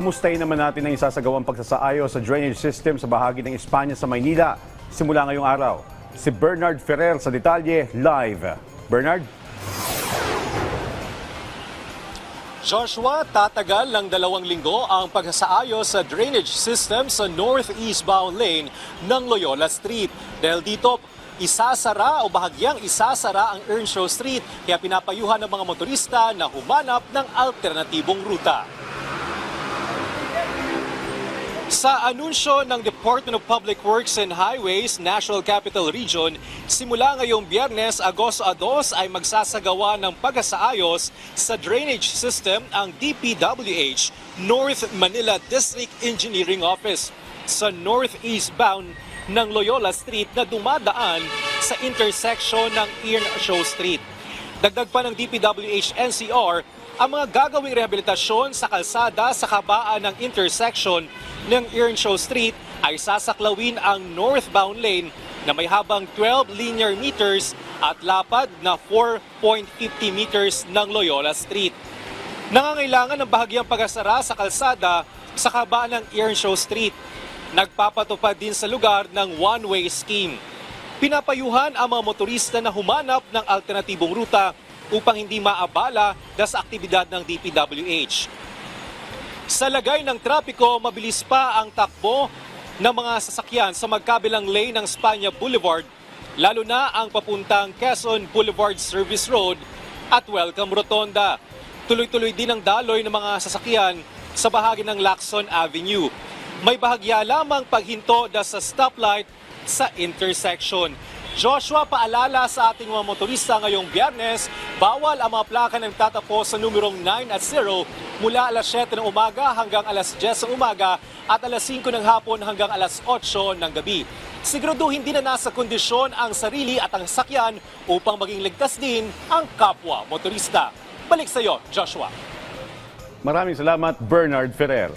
Kumustahin naman natin ang isasagawang pagsasaayos sa drainage system sa bahagi ng Espanya sa Maynila simula ngayong araw. Si Bernard Ferrer sa detalye live. Bernard? Joshua, tatagal ng dalawang linggo ang pagsasaayos sa drainage system sa northeastbound lane ng Loyola Street. Dahil dito, isasara o bahagyang isasara ang Earnshaw Street kaya pinapayuhan ng mga motorista na humanap ng alternatibong ruta. Sa anunsyo ng Department of Public Works and Highways, National Capital Region, simula ngayong biyernes, Agosto 2 ay magsasagawa ng pagsasaayos sa drainage system ang DPWH North Manila District Engineering Office sa northeastbound ng Loyola Street na dumadaan sa intersection ng Earnshaw Street. Dagdag pa ng DPWH NCR ang mga gagawing rehabilitasyon sa kalsada sa kabaan ng intersection ng Earnshaw Street ay sasaklawin ang northbound lane na may habang 12 linear meters at lapad na 4.50 meters ng Loyola Street. Nangangailangan ng bahagyang pag-asara sa kalsada sa kabaan ng Earnshaw Street. Nagpapatupad din sa lugar ng one-way scheme. Pinapayuhan ang mga motorista na humanap ng alternatibong ruta upang hindi maabala sa aktibidad ng DPWH. Sa lagay ng trapiko, mabilis pa ang takbo ng mga sasakyan sa magkabilang lane ng Spanya Boulevard, lalo na ang papuntang Quezon Boulevard Service Road at Welcome Rotonda. Tuloy-tuloy din ang daloy ng mga sasakyan sa bahagi ng Lacson Avenue. May bahagya lamang paghinto dahil sa stoplight sa intersection. Joshua, paalala sa ating mga motorista ngayong biyernes, bawal ang mga plaka na tatapos sa numerong 9 at 0 mula alas 7 ng umaga hanggang alas 10 ng umaga at alas 5 ng hapon hanggang alas 8 ng gabi. Siguraduhin din na nasa kondisyon ang sarili at ang sakyan upang maging ligtas din ang kapwa motorista. Balik sa iyo, Joshua. Maraming salamat, Bernard Ferrer.